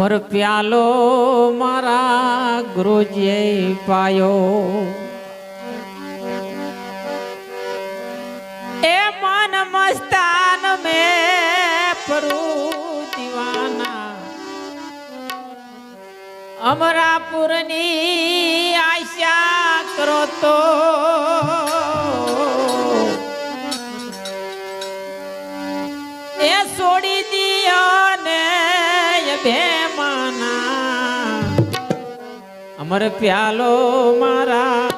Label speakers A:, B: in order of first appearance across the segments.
A: અમર પ્યાલો મારા ગુરુજીએ પાયો. એ મન મસ્તાન મે પરું દીવાના. અમરાપુરની આશા કરો તો. એ છોડી દિયો ને એ અમર પ્યાલો મારા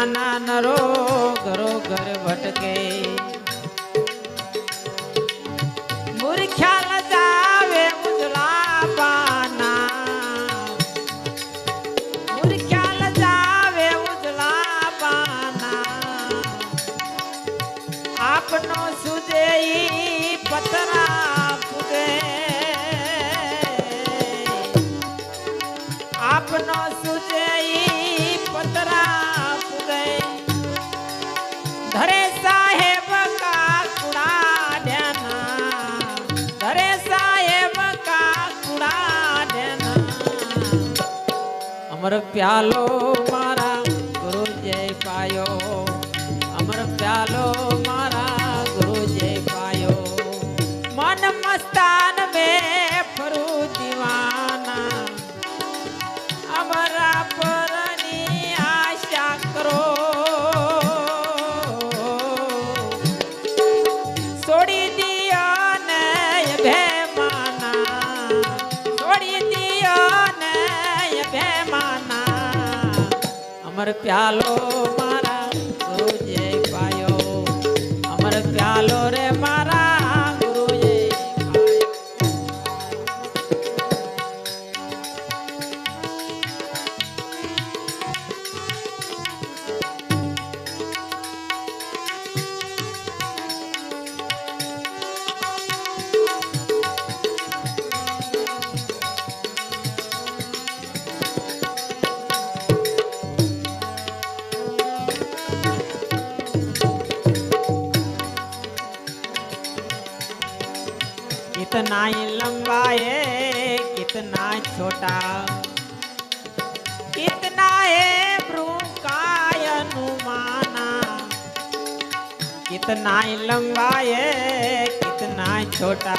A: વિના ના નરો ઘરો ઘર ભટકે પ્યાલો અમર પ્યાલો. कितना ही लंबा है कितना छोटा कितना है भ्रूण का अनुमाना कितना ही लंबा है कितना छोटा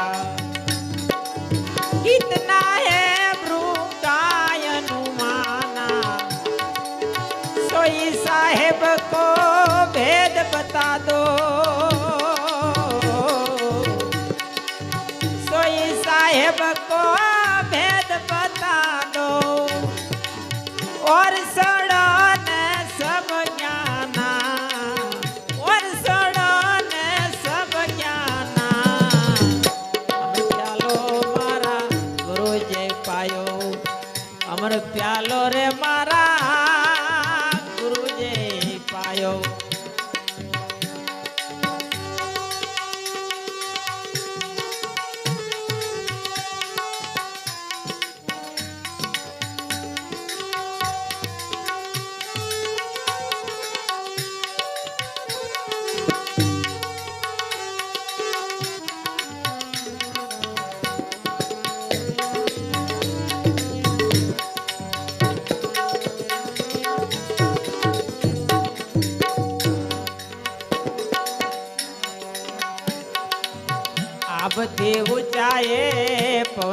A: कितना है भ्रूण का अनुमाना सोई साहेब को भेद बता दो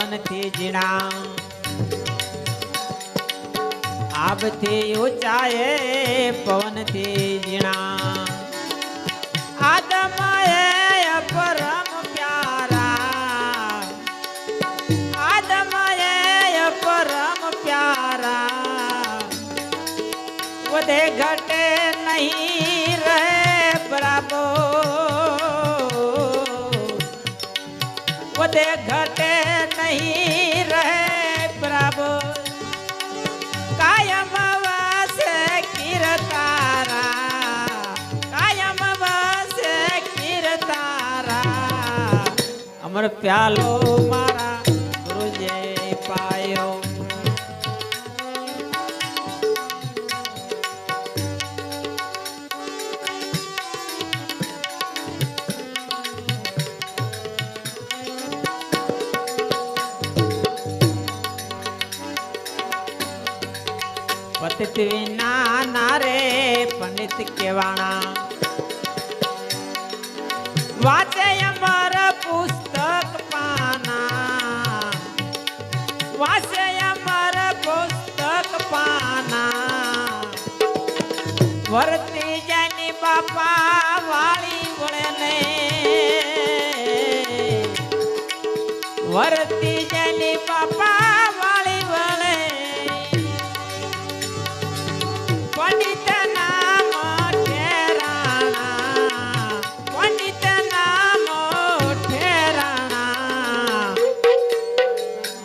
A: પવનથી જીણા આબથી ઊંચાએ પવનથી જીણા આદમાએ અમર પ્યાલો મારા ગુરુજે પાયો. પતિત વિના નારે પંડિત કેવાણા. વાંચે વરતી જાની બાપા વાળી વળે ને વરતી જાની બાપા વાળી. વળે પંડિત નામ ઠેરાણા પંડિત નામ ઠેરાણા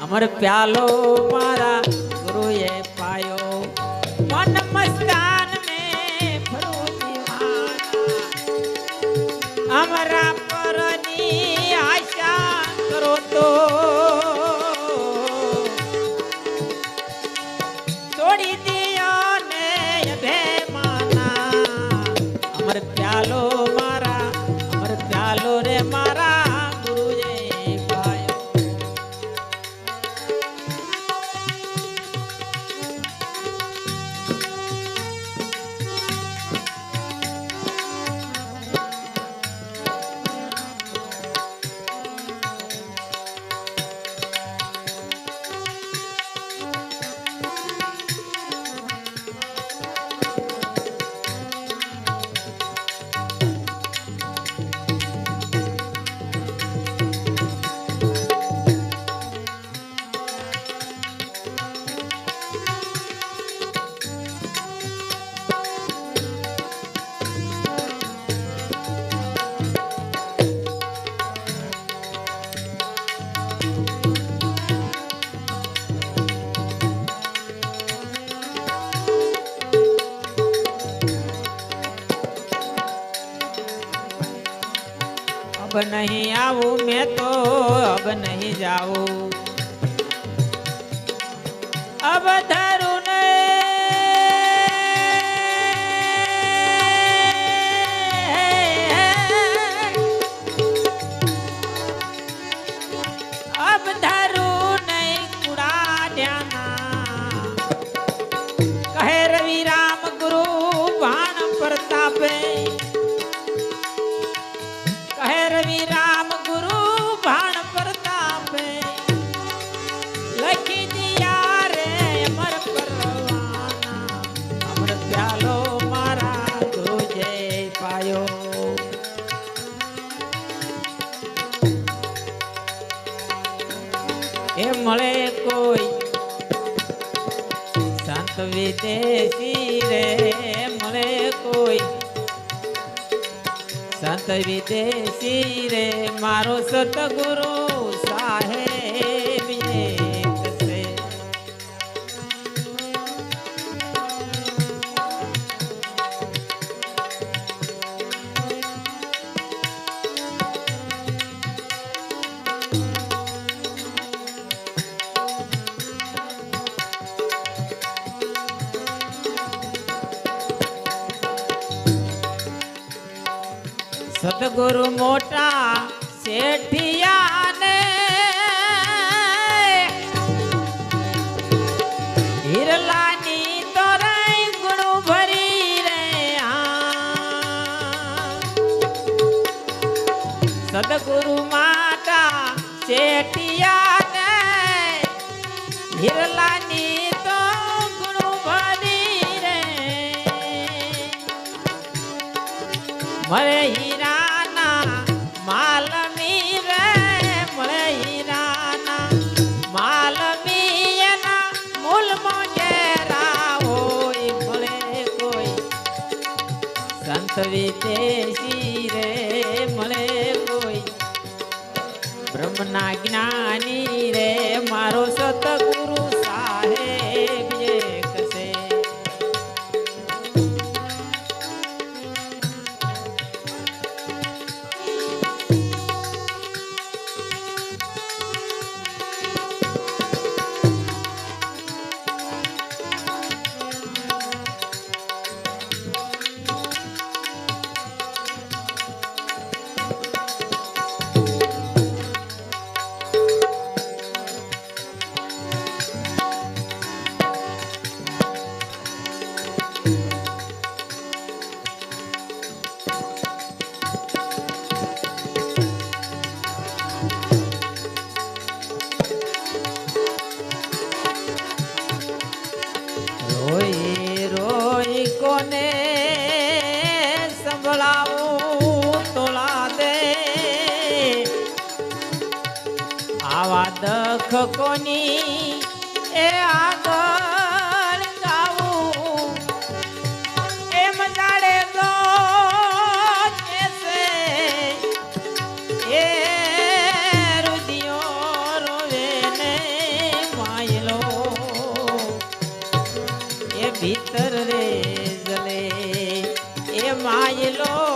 A: અમર પ્યાલો મારા આવું મેં તો અબ નહીં જાવું સદગુરુ મોટા શેઠિયાને હિરલાની તોરાઈ ગુણ ભરી રે. સદગુરુ માતા શેઠિયાને હિરલાની તો ઉપદેશી રે મળે કોઈ. બ્રહ્મના જ્ઞાની રે મારો સત લોકોની એ આગળ ગાવું. એમ જાડે તો એ રુદિયો રોવે ને માયલો. એ ભીતર રે જલે એ માયલો.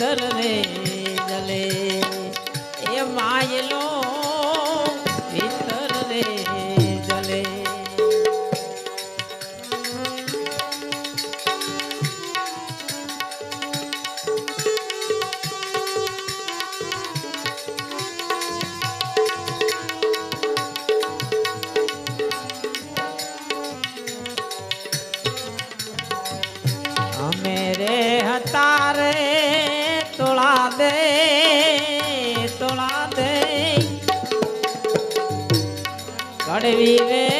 A: कर रे দে তোলা দে কড়বি রে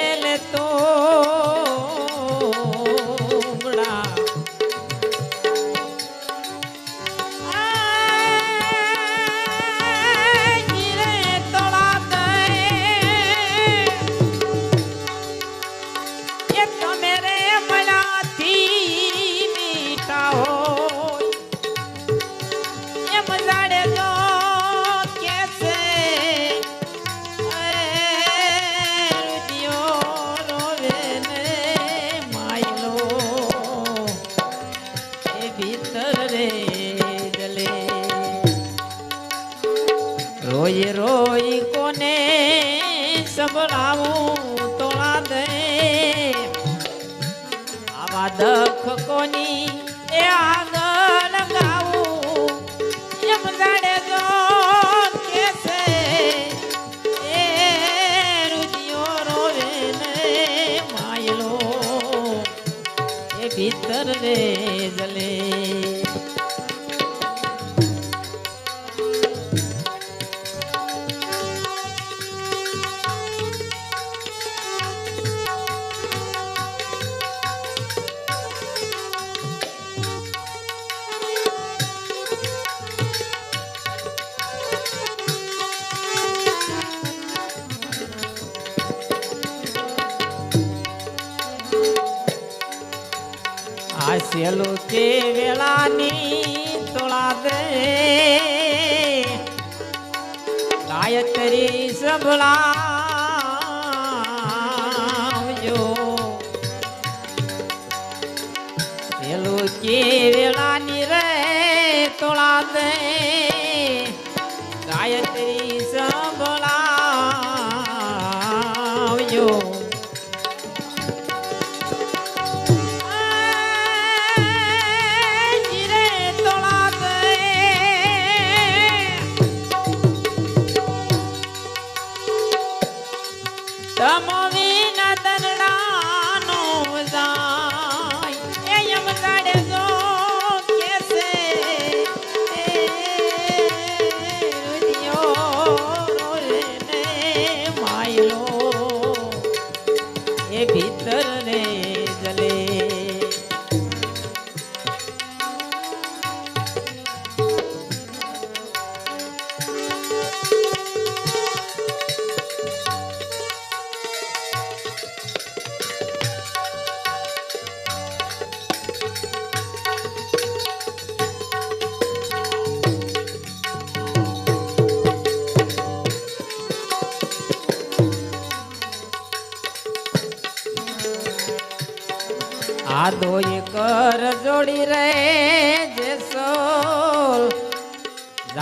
A: પેલું કેવેલા ની રે તોળા દે ગાયત્રી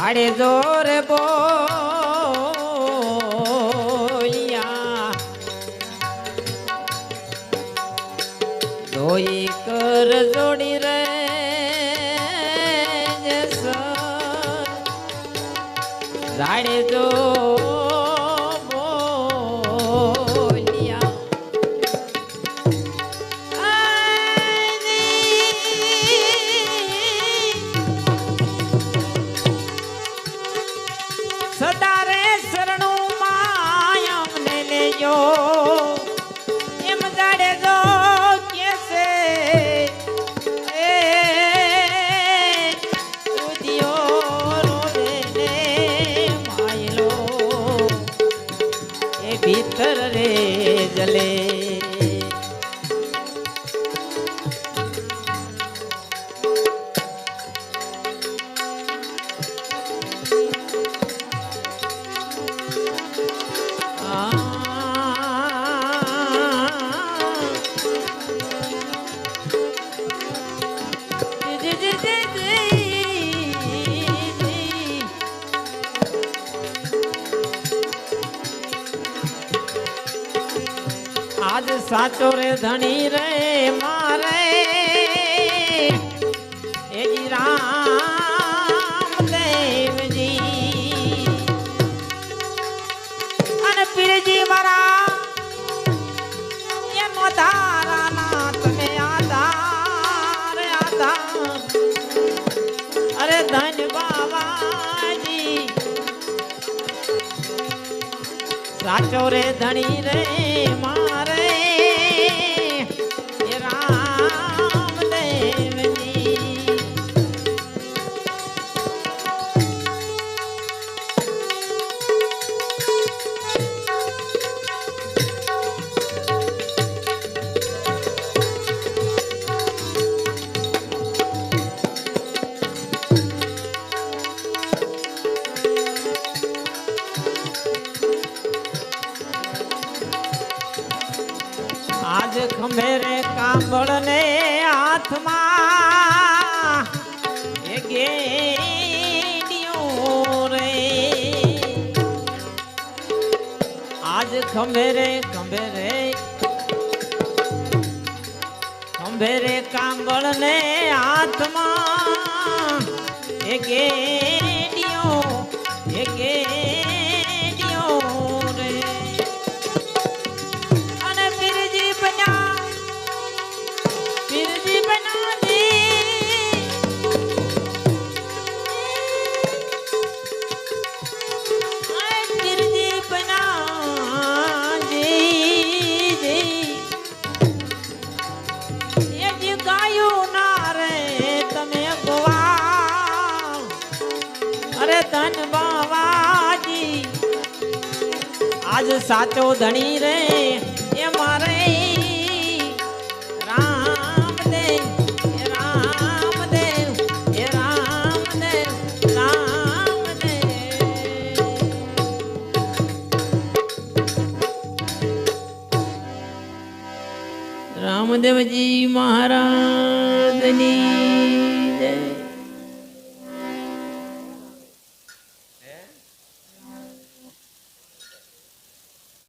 A: આડે જોર બોલ. આજ સાચો રે ધણી રે મારે. એ રામ દેવજી. અને પીરજી મારા એમ તારા ના તમે આધાર આધાર. અરે ધન બાબાજી સાચો રે ધણી રે મારે. આજ ખંભેરે ખંભેરે ખંભેરે કાંબળ ને હાથમાં. એક ધન બાવાજી. આજ સાચો ધણી રે એ મારે.
B: રામદેવજી મહારાજ.